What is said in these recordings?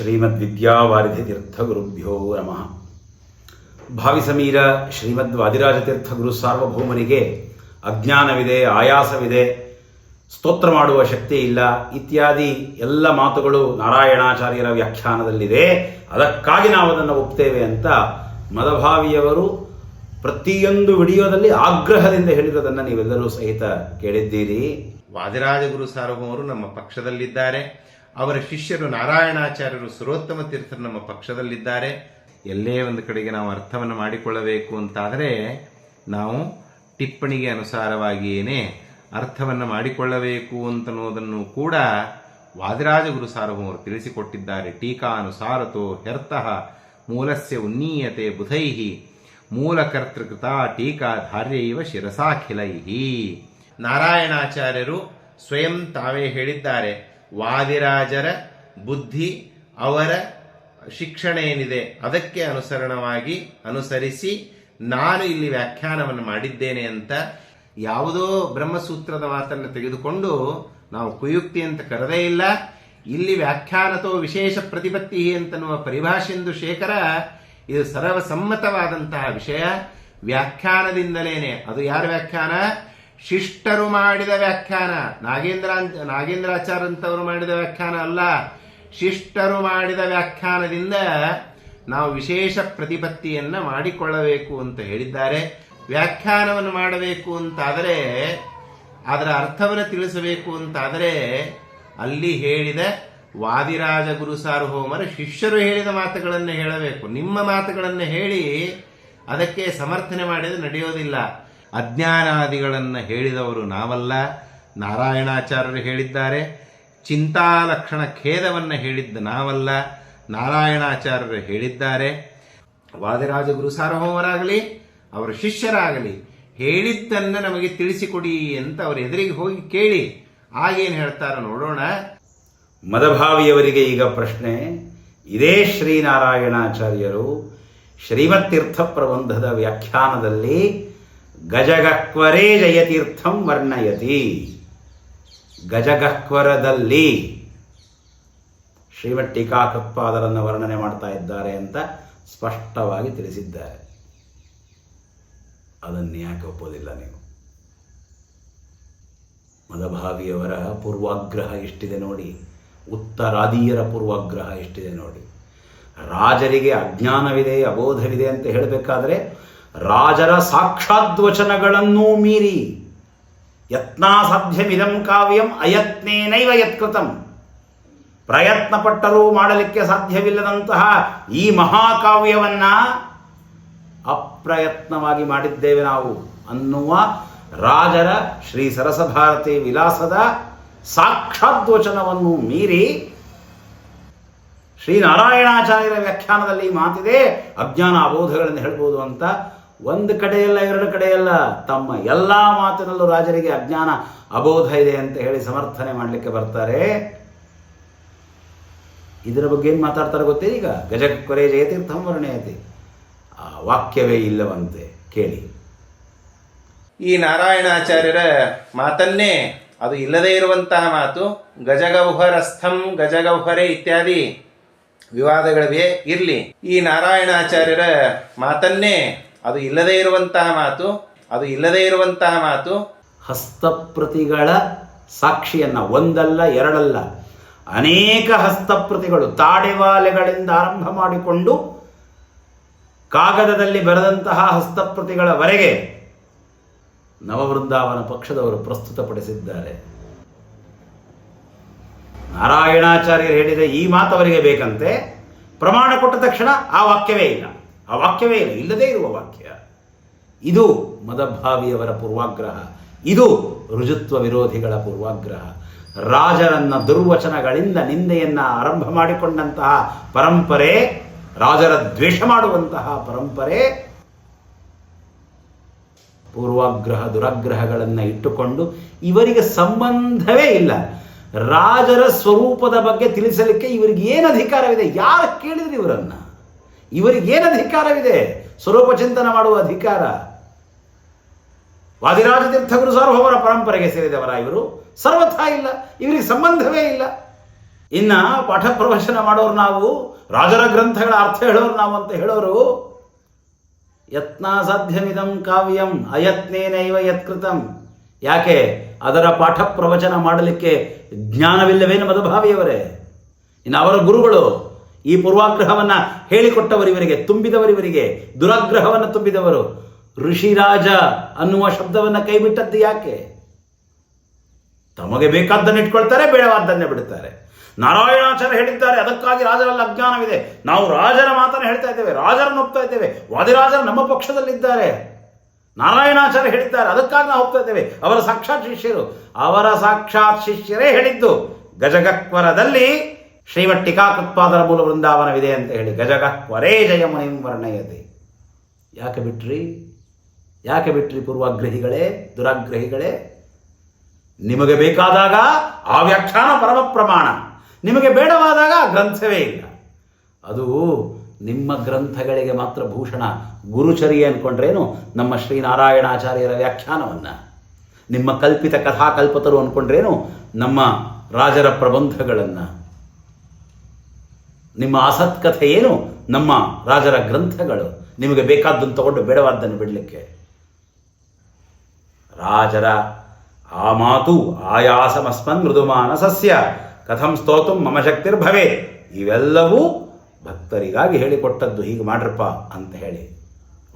ಶ್ರೀಮದ್ ವಿದ್ಯಾವಾರಿಧಿ ತೀರ್ಥಗುರುಭ್ಯೋ ನಮಃ. ಭಾವಿ ಸಮೀರ ಶ್ರೀಮದ್ ವಾದಿರಾಜ ತೀರ್ಥ ಗುರು ಸಾರ್ವಭೌಮನಿಗೆ ಅಜ್ಞಾನವಿದೆ, ಆಯಾಸವಿದೆ, ಸ್ತೋತ್ರ ಮಾಡುವ ಶಕ್ತಿ ಇಲ್ಲ, ಇತ್ಯಾದಿ ಎಲ್ಲ ಮಾತುಗಳು ನಾರಾಯಣಾಚಾರ್ಯರ ವ್ಯಾಖ್ಯಾನದಲ್ಲಿದೆ. ಅದಕ್ಕಾಗಿ ನಾವು ಅದನ್ನು ಒಪ್ತೇವೆ ಅಂತ ಮದಭಾವಿಯವರು ಪ್ರತಿಯೊಂದು ವಿಡಿಯೋದಲ್ಲಿ ಆಗ್ರಹದಿಂದ ಹೇಳಿರೋದನ್ನು ನೀವೆಲ್ಲರೂ ಸಹಿತ ಕೇಳಿದ್ದೀರಿ. ವಾದಿರಾಜ ಗುರು ಸಾರ್ವಭೌಮರು ನಮ್ಮ ಪಕ್ಷದಲ್ಲಿದ್ದಾರೆ. ಅವರ ಶಿಷ್ಯರು ನಾರಾಯಣಾಚಾರ್ಯರು ಸುರೋತ್ತಮ ತೀರ್ಥರು ನಮ್ಮ ಪಕ್ಷದಲ್ಲಿದ್ದಾರೆ. ಎಲ್ಲೇ ಒಂದು ಕಡೆಗೆ ನಾವು ಅರ್ಥವನ್ನು ಮಾಡಿಕೊಳ್ಳಬೇಕು ಅಂತಾದರೆ ನಾವು ಟಿಪ್ಪಣಿಗೆ ಅನುಸಾರವಾಗಿಯೇ ಅರ್ಥವನ್ನು ಮಾಡಿಕೊಳ್ಳಬೇಕು ಅಂತನ್ನೋದನ್ನು ಕೂಡ ವಾದಿರಾಜ ಗುರು ಸಾರ್ವಭೌಮರು ತಿಳಿಸಿಕೊಟ್ಟಿದ್ದಾರೆ. ಟೀಕಾನುಸಾರತೋ ಹೆರ್ತಃ ಮೂಲಸ್ಯ ಉನ್ನೀಯತೆ ಬುಧೈಹಿ ಮೂಲಕರ್ತೃಕೃತ ಟೀಕಾ ಧಾರ್ಯೈವ ಶಿರಸಾಖಿಲೈಹಿ ನಾರಾಯಣಾಚಾರ್ಯರು ಸ್ವಯಂ ತಾವೇ ಹೇಳಿದ್ದಾರೆ. ವಾದಿರಾಜರ ಬುದ್ಧಿ ಅವರ ಶಿಕ್ಷಣ ಏನಿದೆ ಅದಕ್ಕೆ ಅನುಸರಣವಾಗಿ ಅನುಸರಿಸಿ ನಾನು ಇಲ್ಲಿ ವ್ಯಾಖ್ಯಾನವನ್ನು ಮಾಡಿದ್ದೇನೆ ಅಂತ ಯಾವುದೋ ಬ್ರಹ್ಮಸೂತ್ರದ ಮಾತನ್ನು ತೆಗೆದುಕೊಂಡು ನಾವು ಕುಯುಕ್ತಿ ಅಂತ ಕರೆದೇ ಇಲ್ಲ. ಇಲ್ಲಿ ವ್ಯಾಖ್ಯಾನತೋ ವಿಶೇಷ ಪ್ರತಿಪತ್ತಿ ಅಂತನ್ನುವ ಪರಿಭಾಷೆಂದು ಶೇಖರ ಇದು ಸರ್ವಸಮ್ಮತವಾದಂತಹ ವಿಷಯ. ವ್ಯಾಖ್ಯಾನದಿಂದಲೇನೆ. ಅದು ಯಾರ ವ್ಯಾಖ್ಯಾನ? ಶಿಷ್ಟರು ಮಾಡಿದ ವ್ಯಾಖ್ಯಾನ. ನಾಗೇಂದ್ರ ನಾಗೇಂದ್ರಾಚಾರ್ಯ ಅಂತವರು ಮಾಡಿದ ವ್ಯಾಖ್ಯಾನ ಅಲ್ಲ. ಶಿಷ್ಟರು ಮಾಡಿದ ವ್ಯಾಖ್ಯಾನದಿಂದ ನಾವು ವಿಶೇಷ ಪ್ರತಿಪತ್ತಿಯನ್ನ ಮಾಡಿಕೊಳ್ಳಬೇಕು ಅಂತ ಹೇಳಿದ್ದಾರೆ. ವ್ಯಾಖ್ಯಾನವನ್ನು ಮಾಡಬೇಕು ಅಂತಾದರೆ, ಅದರ ಅರ್ಥವನ್ನು ತಿಳಿಸಬೇಕು ಅಂತಾದರೆ, ಅಲ್ಲಿ ಹೇಳಿದ ವಾದಿರಾಜ ಗುರು ಸಾರ್ವಭೌಮರ ಶಿಷ್ಯರು ಹೇಳಿದ ಮಾತುಗಳನ್ನು ಹೇಳಬೇಕು. ನಿಮ್ಮ ಮಾತುಗಳನ್ನು ಹೇಳಿ ಅದಕ್ಕೆ ಸಮರ್ಥನೆ ಮಾಡಿದ್ರೆ ನಡೆಯೋದಿಲ್ಲ. ಅಜ್ಞಾನಾದಿಗಳನ್ನು ಹೇಳಿದವರು ನಾವಲ್ಲ. ನಾರಾಯಣಾಚಾರ್ಯರು ಹೇಳಿದ್ದಾರೆ. ಚಿಂತಾಲಕ್ಷಣ ಖೇದವನ್ನು ಹೇಳಿದ್ದ ನಾವಲ್ಲ. ನಾರಾಯಣಾಚಾರ್ಯರು ಹೇಳಿದ್ದಾರೆ. ವಾದಿರಾಜ ಗುರು ಸಾರ್ವಭೌಮರಾಗಲಿ, ಅವರ ಶಿಷ್ಯರಾಗಲಿ ಹೇಳಿದ್ದನ್ನು ನಮಗೆ ತಿಳಿಸಿಕೊಡಿ ಅಂತ ಅವರ ಎದುರಿಗೆ ಹೋಗಿ ಕೇಳಿ ಆಗೇನು ಹೇಳ್ತಾರ ನೋಡೋಣ. ಮದಭಾವಿಯವರಿಗೆ ಈಗ ಪ್ರಶ್ನೆ, ಇದೇ ಶ್ರೀನಾರಾಯಣಾಚಾರ್ಯರು ಶ್ರೀಮತ್ತೀರ್ಥ ಪ್ರಬಂಧದ ವ್ಯಾಖ್ಯಾನದಲ್ಲಿ ಗಜಗಕ್ವರೇ ಜಯತೀರ್ಥಂ ವರ್ಣಯತಿ. ಗಜಗಕ್ವರದಲ್ಲಿ ಶ್ರೀಮತ್ ಟೀಕಾಕತ್ಪಾದರನ್ನು ವರ್ಣನೆ ಮಾಡ್ತಾ ಇದ್ದಾರೆ ಅಂತ ಸ್ಪಷ್ಟವಾಗಿ ತಿಳಿಸಿದ್ದಾರೆ. ಅದನ್ನು ಯಾಕೆ ಒಪ್ಪೋದಿಲ್ಲ ನೀವು? ಮದಭಾವಿಯವರ ಪೂರ್ವಾಗ್ರಹ ಎಷ್ಟಿದೆ ನೋಡಿ? ಉತ್ತರಾದಿಯರ ಪೂರ್ವಾಗ್ರಹ ಎಷ್ಟಿದೆ ನೋಡಿ? ರಾಜರಿಗೆ ಅಜ್ಞಾನವಿದೆ, ಅಬೋಧವಿದೆ ಅಂತ ಹೇಳಬೇಕಾದ್ರೆ ರಾಜರ ಸಾಕ್ಷಾದ್ವಚನಗಳನ್ನೂ ಮೀರಿ ಯತ್ನಾಸಾಧ್ಯಮಿದಂ ಕಾವ್ಯಂ ಅಯತ್ನೇನೈವ ಯತ್ಕೃತಂ. ಪ್ರಯತ್ನ ಪಟ್ಟರೂ ಮಾಡಲಿಕ್ಕೆ ಸಾಧ್ಯವಿಲ್ಲದಂತಹ ಈ ಮಹಾಕಾವ್ಯವನ್ನ ಅಪ್ರಯತ್ನವಾಗಿ ಮಾಡಿದ್ದೇವೆ ನಾವು ಅನ್ನುವ ರಾಜರ ಶ್ರೀ ಸರಸಭಾರತಿ ವಿಲಾಸದ ಸಾಕ್ಷಾದ್ವಚನವನ್ನು ಮೀರಿ ಶ್ರೀನಾರಾಯಣಾಚಾರ್ಯರ ವ್ಯಾಖ್ಯಾನದಲ್ಲಿ ಮಾತಿದೆ. ಅಜ್ಞಾನ ಅಬೋಧಗಳನ್ನು ಹೇಳ್ಬೋದು ಅಂತ ಒಂದು ಕಡೆಯಲ್ಲ, ಎರಡು ಕಡೆಯಲ್ಲ, ತಮ್ಮ ಎಲ್ಲ ಮಾತಿನಲ್ಲೂ ರಾಜರಿಗೆ ಅಜ್ಞಾನ ಅಬೋಧ ಇದೆ ಅಂತ ಹೇಳಿ ಸಮರ್ಥನೆ ಮಾಡಲಿಕ್ಕೆ ಬರ್ತಾರೆ. ಇದರ ಬಗ್ಗೆ ಏನು ಮಾತಾಡ್ತಾರೆ ಗೊತ್ತೇ ಈಗ? ಗಜಕ್ಕೊರೆ ಜಯತೀರ್ಥಂ ವರ್ಣಯತಿ. ಆ ವಾಕ್ಯವೇ ಇಲ್ಲವಂತೆ ಕೇಳಿ. ಈ ನಾರಾಯಣಾಚಾರ್ಯರ ಮಾತನ್ನೇ ಅದು ಇಲ್ಲದೇ ಇರುವಂತಹ ಮಾತು, ಗಜಗೌಹರಸ್ಥಂ, ಗಜಗೌಹರೆ ಇತ್ಯಾದಿ ವಿವಾದಗಳಿವೆ ಇರಲಿ. ಈ ನಾರಾಯಣಾಚಾರ್ಯರ ಮಾತನ್ನೇ ಅದು ಇಲ್ಲದೇ ಇರುವಂತಹ ಮಾತು, ಅದು ಇಲ್ಲದೇ ಇರುವಂತಹ ಮಾತು ಹಸ್ತಪ್ರತಿಗಳ ಸಾಕ್ಷಿಯನ್ನ ಒಂದಲ್ಲ, ಎರಡಲ್ಲ, ಅನೇಕ ಹಸ್ತಪ್ರತಿಗಳು ತಾಡೆವಾಲೆಗಳಿಂದ ಆರಂಭ ಮಾಡಿಕೊಂಡು ಕಾಗದದಲ್ಲಿ ಬರೆದಂತಹ ಹಸ್ತಪ್ರತಿಗಳವರೆಗೆ ನವವೃಂದಾವನ ಪಕ್ಷದವರು ಪ್ರಸ್ತುತಪಡಿಸಿದ್ದಾರೆ. ನಾರಾಯಣಾಚಾರ್ಯರು ಹೇಳಿದ ಈ ಮಾತು ಅವರಿಗೆ ಬೇಕಂತೆ, ಪ್ರಮಾಣ ಕೊಟ್ಟ ತಕ್ಷಣ ಆ ವಾಕ್ಯವೇ ಇಲ್ಲ. ಆ ವಾಕ್ಯವೇ ಇಲ್ಲ, ಇಲ್ಲದೇ ಇರುವ ವಾಕ್ಯ. ಇದು ಮದಭಾವಿಯವರ ಪೂರ್ವಾಗ್ರಹ. ಇದು ರುಜುತ್ವ ವಿರೋಧಿಗಳ ಪೂರ್ವಾಗ್ರಹ. ರಾಜರನ್ನ ದುರ್ವಚನಗಳಿಂದ ನಿಂದೆಯನ್ನ ಆರಂಭ ಮಾಡಿಕೊಂಡಂತಹ ಪರಂಪರೆ, ರಾಜರ ದ್ವೇಷ ಮಾಡುವಂತಹ ಪರಂಪರೆ, ಪೂರ್ವಾಗ್ರಹ, ದುರಾಗ್ರಹಗಳನ್ನು ಇಟ್ಟುಕೊಂಡು ಇವರಿಗೆ ಸಂಬಂಧವೇ ಇಲ್ಲ. ರಾಜರ ಸ್ವರೂಪದ ಬಗ್ಗೆ ತಿಳಿಸಲಿಕ್ಕೆ ಇವರಿಗೆ ಏನು ಅಧಿಕಾರವಿದೆ? ಯಾರು ಕೇಳಿದ್ರು ಇವರನ್ನ? ಇವರಿಗೆ ಏನು ಅಧಿಕಾರವಿದೆ? ಸ್ವರೂಪ ಚಿಂತನ ಮಾಡುವ ಅಧಿಕಾರ. ವಾದಿರಾಜ ತೀರ್ಥಗುರು ಸಾರ್ವಭೌಮರ ಪರಂಪರೆಗೆ ಸೇರಿದವರ ಇವರು? ಸರ್ವಥ ಇಲ್ಲ. ಇವರಿಗೆ ಸಂಬಂಧವೇ ಇಲ್ಲ. ಇನ್ನ ಪಾಠ ಪ್ರವಚನ ಮಾಡೋರು ನಾವು, ರಾಜರ ಗ್ರಂಥಗಳ ಅರ್ಥ ಹೇಳೋರು ನಾವು ಅಂತ ಹೇಳೋರು ಯತ್ನಾಸಾಧ್ಯಮಿದಂ ಕಾವ್ಯಂ, ಅಯತ್ನೇನೈವ ಯತ್ಕೃತಂ. ಯಾಕೆ? ಅದರ ಪಾಠ ಪ್ರವಚನ ಮಾಡಲಿಕ್ಕೆ ಜ್ಞಾನವಿಲ್ಲವೇನು ಮಧುಭಾವಿಯವರೇ? ಇನ್ನು ಅವರ ಗುರುಗಳು ಈ ಪೂರ್ವಾಗ್ರಹವನ್ನು ಹೇಳಿಕೊಟ್ಟವರಿವರಿಗೆ, ತುಂಬಿದವರಿವರಿಗೆ, ದುರಾಗ್ರಹವನ್ನು ತುಂಬಿದವರು, ಋಷಿರಾಜ ಅನ್ನುವ ಶಬ್ದವನ್ನು ಕೈಬಿಟ್ಟದ್ದು ಯಾಕೆ? ತಮಗೆ ಬೇಕಾದ್ದನ್ನು ಇಟ್ಕೊಳ್ತಾರೆ, ಬೇಡವಾದ್ದನ್ನೇ ಬಿಡುತ್ತಾರೆ. ನಾರಾಯಣಾಚಾರ್ಯ ಹೇಳಿದ್ದಾರೆ, ಅದಕ್ಕಾಗಿ ರಾಜರಲ್ಲಿ ಅಜ್ಞಾನವಿದೆ. ನಾವು ರಾಜರ ಮಾತನ್ನು ಹೇಳ್ತಾ ಇದ್ದೇವೆ, ರಾಜರನ್ನು ಒಪ್ತಾ ಇದ್ದೇವೆ. ವಾದಿರಾಜರು ನಮ್ಮ ಪಕ್ಷದಲ್ಲಿದ್ದಾರೆ. ನಾರಾಯಣಾಚಾರ್ಯ ಹೇಳಿದ್ದಾರೆ, ಅದಕ್ಕಾಗಿ ನಾವು ಹೋಗ್ತಾ ಇದ್ದೇವೆ. ಅವರ ಸಾಕ್ಷಾತ್ ಶಿಷ್ಯರು, ಅವರ ಸಾಕ್ಷಾತ್ ಶಿಷ್ಯರೇ ಹೇಳಿದ್ದು, ಗಜಗಕ್ವರದಲ್ಲಿ ಶ್ರೀಮಠ್ ಟೀಕಾಕೃತ್ಪಾದರ ಮೂಲ ವೃಂದಾವನವಿದೆ ಅಂತ ಹೇಳಿ ಗಜಗ ವರೇ ಜಯಮನಿಂ ವರ್ಣಯತೆ ಯಾಕೆ ಬಿಟ್ರಿ? ಯಾಕೆ ಬಿಟ್ರಿ ಪೂರ್ವಾಗ್ರಹಿಗಳೇ, ದುರಾಗ್ರಹಿಗಳೇ? ನಿಮಗೆ ಬೇಕಾದಾಗ ಆ ವ್ಯಾಖ್ಯಾನ ಪರಮ ಪ್ರಮಾಣ. ನಿಮಗೆ ಬೇಡವಾದಾಗ ಗ್ರಂಥವೇ ಇಲ್ಲ. ಅದು ನಿಮ್ಮ ಗ್ರಂಥಗಳಿಗೆ ಮಾತ್ರ ಭೂಷಣ. ಗುರುಚರಿ ಅಂದ್ಕೊಂಡ್ರೇನು ನಮ್ಮ ಶ್ರೀನಾರಾಯಣಾಚಾರ್ಯರ ವ್ಯಾಖ್ಯಾನವನ್ನು. ನಿಮ್ಮ ಕಲ್ಪಿತ ಕಥಾಕಲ್ಪತರು ಅಂದ್ಕೊಂಡ್ರೇನು ನಮ್ಮ ರಾಜರ ಪ್ರಬಂಧಗಳನ್ನು. ನಿಮ್ಮ ಅಸತ್ಕಥೆ ಏನು? ನಮ್ಮ ರಾಜರ ಗ್ರಂಥಗಳು. ನಿಮಗೆ ಬೇಕಾದ್ದನ್ನು ತಗೊಂಡು ಬೇಡವಾದ್ದನ್ನು ಬಿಡಲಿಕ್ಕೆ. ರಾಜರ ಆ ಮಾತು ಆಯಾಸಮಸ್ಮನ್ ಮೃದುಮಾನಸಸ್ಯ ಕಥಂ ಸ್ತೋತು ಮಮ ಶಕ್ತಿರ್ಭವೇ ಇವೆಲ್ಲವೂ ಭಕ್ತರಿಗಾಗಿ ಹೇಳಿಕೊಟ್ಟದ್ದು. ಹೀಗೆ ಮಾಡ್ರಪ್ಪ ಅಂತ ಹೇಳಿ.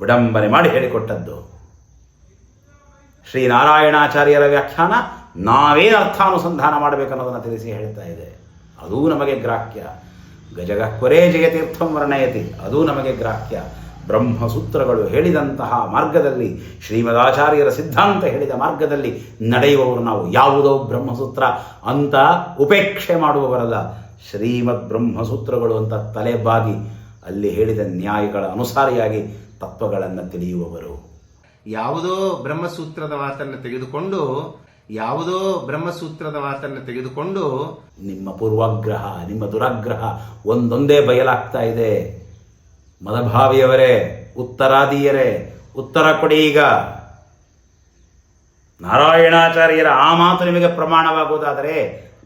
ವಿಡಂಬನೆ ಮಾಡಿ ಹೇಳಿಕೊಟ್ಟದ್ದು. ಶ್ರೀನಾರಾಯಣಾಚಾರ್ಯರ ವ್ಯಾಖ್ಯಾನ ನಾವೇ ಅರ್ಥಾನುಸಂಧಾನ ಮಾಡಬೇಕನ್ನೋದನ್ನು ತಿಳಿಸಿ ಹೇಳ್ತಾ ಇದೆ. ಅದೂ ನಮಗೆ ಗ್ರಾಹ್ಯ. ಗಜಗ ಕೊರೇ ಜಯತೀರ್ಥಂ ವರ್ಣಯತಿ. ಅದೂ ನಮಗೆ ಗ್ರಾಹ್ಯ. ಬ್ರಹ್ಮಸೂತ್ರಗಳು ಹೇಳಿದಂತಹ ಮಾರ್ಗದಲ್ಲಿ, ಶ್ರೀಮದಾಚಾರ್ಯರ ಸಿದ್ಧಾಂತ ಹೇಳಿದ ಮಾರ್ಗದಲ್ಲಿ ನಡೆಯುವವರು ನಾವು. ಯಾವುದೋ ಬ್ರಹ್ಮಸೂತ್ರ ಅಂತ ಉಪೇಕ್ಷೆ ಮಾಡುವವರಲ್ಲ. ಶ್ರೀಮದ್ ಬ್ರಹ್ಮಸೂತ್ರಗಳು ಅಂತ ತಲೆಬಾಗಿ ಅಲ್ಲಿ ಹೇಳಿದ ನ್ಯಾಯಗಳ ಅನುಸಾರಿಯಾಗಿ ತತ್ವಗಳನ್ನು ತಿಳಿಯುವವರು. ಯಾವುದೋ ಬ್ರಹ್ಮಸೂತ್ರದ ಮಾತನ್ನು ತೆಗೆದುಕೊಂಡು ಯಾವುದೋ ಬ್ರಹ್ಮಸೂತ್ರದ ಮಾತನ್ನು ತೆಗೆದುಕೊಂಡು ನಿಮ್ಮ ಪೂರ್ವಾಗ್ರಹ ನಿಮ್ಮ ದುರಾಗ್ರಹ ಒಂದೊಂದೇ ಬಯಲಾಗ್ತಾ ಇದೆ. ಮದಭಾವಿಯವರೇ ಉತ್ತರಾದಿಯರೇ ಉತ್ತರ ಕೊಡಿ ಈಗ. ನಾರಾಯಣಾಚಾರ್ಯರ ಆ ಮಾತು ನಿಮಗೆ ಪ್ರಮಾಣವಾಗುವುದಾದರೆ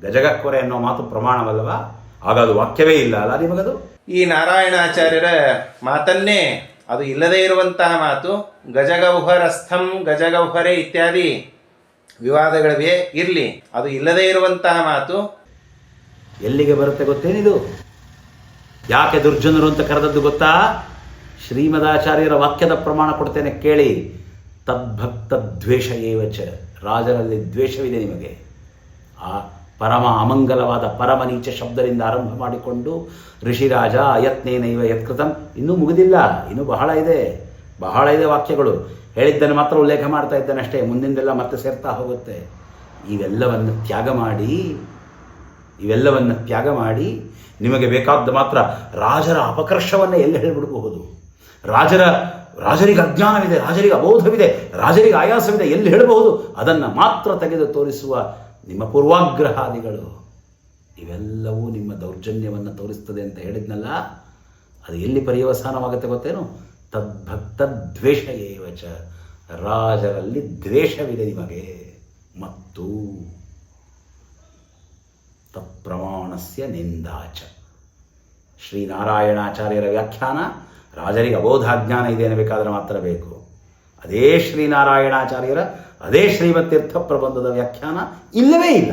ಗಜಗಕ್ಕೊರೆ ಅನ್ನೋ ಮಾತು ಪ್ರಮಾಣವಲ್ಲವಾ? ಆಗ ಅದು ವಾಕ್ಯವೇ ಇಲ್ಲ ಅಲ್ಲ ನಿಮಗದು? ಈ ನಾರಾಯಣಾಚಾರ್ಯರ ಮಾತನ್ನೇ ಅದು ಇಲ್ಲದೇ ಇರುವಂತಹ ಮಾತು ಗಜಗೌಹರಸ್ಥಂ ಗಜಗೌಹರೆ ಇತ್ಯಾದಿ. ವಿವಾದಗಳಿವೆ ಇರಲಿ, ಅದು ಇಲ್ಲದೇ ಇರುವಂತಹ ಮಾತು. ಎಲ್ಲಿಗೆ ಬರುತ್ತೆ ಗೊತ್ತೇನಿದು? ಯಾಕೆ ದುರ್ಜನರು ಅಂತ ಕರೆದದ್ದು ಗೊತ್ತಾ? ಶ್ರೀಮದಾಚಾರ್ಯರ ವಾಕ್ಯದ ಪ್ರಮಾಣ ಕೊಡ್ತೇನೆ ಕೇಳಿ. ತದ್ಭಕ್ತ ದ್ವೇಷ ಏವಚ. ರಾಜರಲ್ಲಿ ದ್ವೇಷವಿದೆ ನಿಮಗೆ. ಆ ಪರಮ ಅಮಂಗಲವಾದ ಪರಮ ನೀಚ ಶಬ್ದದಿಂದ ಆರಂಭ ಮಾಡಿಕೊಂಡು ಋಷಿರಾಜ ಅಯತ್ನೇನೈವ ಯತ್ಕೃತಂ, ಇನ್ನೂ ಮುಗಿದಿಲ್ಲ, ಇನ್ನೂ ಬಹಳ ಇದೆ. ಬಹಳ ಇದೆ ವಾಕ್ಯಗಳು. ಹೇಳಿದ್ದನ್ನು ಮಾತ್ರ ಉಲ್ಲೇಖ ಮಾಡ್ತಾ ಇದ್ದಾನೆ ಅಷ್ಟೇ. ಮುಂದಿಂದೆಲ್ಲ ಮತ್ತೆ ಸೇರ್ತಾ ಹೋಗುತ್ತೆ. ಇವೆಲ್ಲವನ್ನು ತ್ಯಾಗ ಮಾಡಿ, ಇವೆಲ್ಲವನ್ನು ತ್ಯಾಗ ಮಾಡಿ ನಿಮಗೆ ಬೇಕಾದ ಮಾತ್ರ ರಾಜರ ಅಪಕರ್ಷವನ್ನು ಎಲ್ಲಿ ಹೇಳಿಬಿಡಬಹುದು? ರಾಜರ, ರಾಜರಿಗೆ ಅಜ್ಞಾನವಿದೆ, ರಾಜರಿಗೆ ಅಬೋಧವಿದೆ, ರಾಜರಿಗೆ ಆಯಾಸವಿದೆ, ಎಲ್ಲಿ ಹೇಳಬಹುದು? ಅದನ್ನು ಮಾತ್ರ ತೆಗೆದು ತೋರಿಸುವ ನಿಮ್ಮ ಪೂರ್ವಾಗ್ರಹಾದಿಗಳು. ಇವೆಲ್ಲವೂ ನಿಮ್ಮ ದೌರ್ಜನ್ಯವನ್ನು ತೋರಿಸ್ತದೆ ಅಂತ ಹೇಳಿದ್ನಲ್ಲ, ಅದು ಎಲ್ಲಿ ಪರ್ಯವಸಾನವಾಗುತ್ತೆ ಗೊತ್ತೇನು? ತದ್ಭಕ್ತ ದ್ವೇಷ ಏವಚ ರಾಜರಲ್ಲಿ ದ್ವೇಷವಿದೆ ನಿಮಗೆ. ಮತ್ತು ತತ್ಪ್ರಮಾಣಸ್ಯ ನಿಂದಾಚ ಶ್ರೀನಾರಾಯಣಾಚಾರ್ಯರ ವ್ಯಾಖ್ಯಾನ, ರಾಜರಿಗೆ ಅಬೋಧಾಜ್ಞಾನ ಇದೆ ಅನ್ನಬೇಕಾದ್ರೆ ಮಾತ್ರ ಬೇಕು. ಅದೇ ಶ್ರೀನಾರಾಯಣಾಚಾರ್ಯರ, ಅದೇ ಶ್ರೀಮತೀರ್ಥ ಪ್ರಬಂಧದ ವ್ಯಾಖ್ಯಾನ ಇಲ್ಲವೇ ಇಲ್ಲ.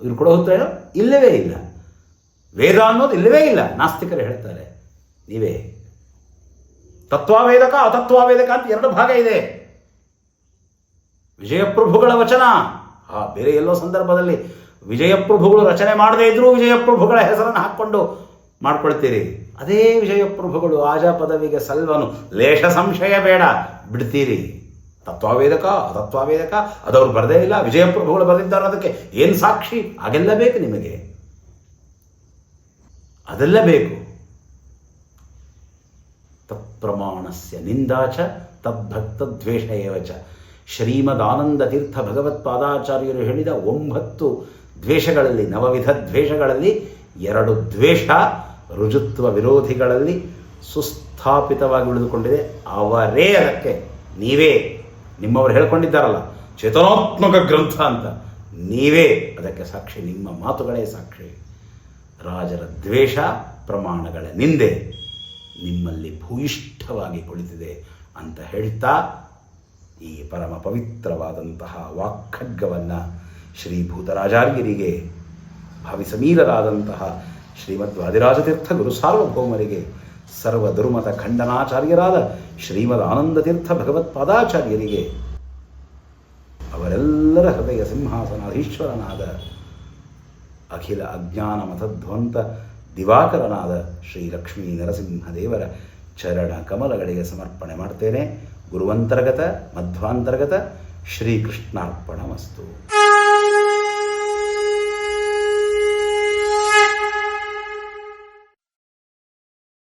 ಇವ್ರು ಕೂಡ ಹೋಗ್ತಾ ಇಲ್ಲವೇ ಇಲ್ಲ. ವೇದ ಅನ್ನೋದು ಇಲ್ಲವೇ ಇಲ್ಲ. ನಾಸ್ತಿಕರು ಹೇಳ್ತಾರೆ, ನೀವೇ. ತತ್ವಾವೇದಕ, ಅತತ್ವಾವೇದಕ ಅಂತ ಎರಡು ಭಾಗ ಇದೆ. ವಿಜಯಪ್ರಭುಗಳ ವಚನ. ಆ, ಬೇರೆ ಎಲ್ಲೋ ಸಂದರ್ಭದಲ್ಲಿ ವಿಜಯಪ್ರಭುಗಳು ರಚನೆ ಮಾಡದೇ ಇದ್ರೂ ವಿಜಯಪ್ರಭುಗಳ ಹೆಸರನ್ನು ಹಾಕ್ಕೊಂಡು ಮಾಡ್ಕೊಳ್ತೀರಿ. ಅದೇ ವಿಜಯಪ್ರಭುಗಳು ಆಜ ಪದವಿಗೆ ಸಲ್ವನು. ಲೇಷ ಸಂಶಯ ಬೇಡ, ಬಿಡ್ತೀರಿ. ತತ್ವಾವೇದಕ, ಅತತ್ವಾವೇದಕ, ಅದವ್ರು ಬರದೇ ಇಲ್ಲ, ವಿಜಯಪ್ರಭುಗಳು ಬರೆದಿದ್ದಾರೆ ಅದಕ್ಕೆ ಏನು ಸಾಕ್ಷಿ? ಹಾಗೆಲ್ಲ ಬೇಕು ನಿಮಗೆ. ಅದೆಲ್ಲ ಬೇಕು. ತತ್ಪ್ರಮಾಣಸ್ಯ ನಿಂದಾಚ ತದ್ಭಕ್ತ ದ್ವೇಷ ಏವಚ ಶ್ರೀಮದಾನಂದ ತೀರ್ಥ ಭಗವತ್ಪಾದಾಚಾರ್ಯರು ಹೇಳಿದ ಒಂಬತ್ತು ದ್ವೇಷಗಳಲ್ಲಿ, ನವವಿಧ ದ್ವೇಷಗಳಲ್ಲಿ ಎರಡು ದ್ವೇಷ ರುಜುತ್ವ ವಿರೋಧಿಗಳಲ್ಲಿ ಸುಸ್ಥಾಪಿತವಾಗಿ ಉಳಿದುಕೊಂಡಿದೆ. ಅವರೇ ಅದಕ್ಕೆ ನೀವೇ, ನಿಮ್ಮವರು ಹೇಳ್ಕೊಂಡಿದ್ದಾರಲ್ಲ, ಚೇತನಾತ್ಮಕ ಗ್ರಂಥ ಅಂತ, ನೀವೇ ಅದಕ್ಕೆ ಸಾಕ್ಷಿ, ನಿಮ್ಮ ಮಾತುಗಳೇ ಸಾಕ್ಷಿ. ರಾಜರ ದ್ವೇಷ, ಪ್ರಮಾಣಗಳ ನಿಂದೆ. ನಿಮ್ಮಲ್ಲಿ ಭೂಯಿಷ್ಠವಾಗಿ ಕುಳಿತಿದೆ ಅಂತ ಹೇಳ್ತಾ ಈ ಪರಮ ಪವಿತ್ರವಾದಂತಹ ಶ್ರೀ ಭೂತರಾಜಾರ್ಯರಿಗೆ ಭಾವಿಸಮೀರರಾದಂತಹ ಶ್ರೀಮದ್ ವಾದಿರಾಜತೀರ್ಥ ಗುರು ಸಾರ್ವಭೌಮರಿಗೆ ಸರ್ವ ದುರ್ಮತ ಖಂಡನಾಚಾರ್ಯರಾದ ಶ್ರೀಮದ್ ಆನಂದತೀರ್ಥ ಭಗವತ್ಪಾದಾಚಾರ್ಯರಿಗೆ ಅವರೆಲ್ಲರ ಹೃದಯ ಸಿಂಹಾಸನಾಧೀಶ್ವರನಾದ ಅಖಿಲ ಅಜ್ಞಾನ ಮತಧ್ವಂತ ದಿವಾಕರನಾದ ಶ್ರೀ ಲಕ್ಷ್ಮೀ ನರಸಿಂಹದೇವರ ಚರಣ ಕಮಲಗಳಿಗೆ ಸಮರ್ಪಣೆ ಮಾಡ್ತೇನೆ. ಗುರುವಂತರ್ಗತ ಮಧ್ವಾಂತರ್ಗತ ಶ್ರೀಕೃಷ್ಣಾರ್ಪಣ ಮಸ್ತು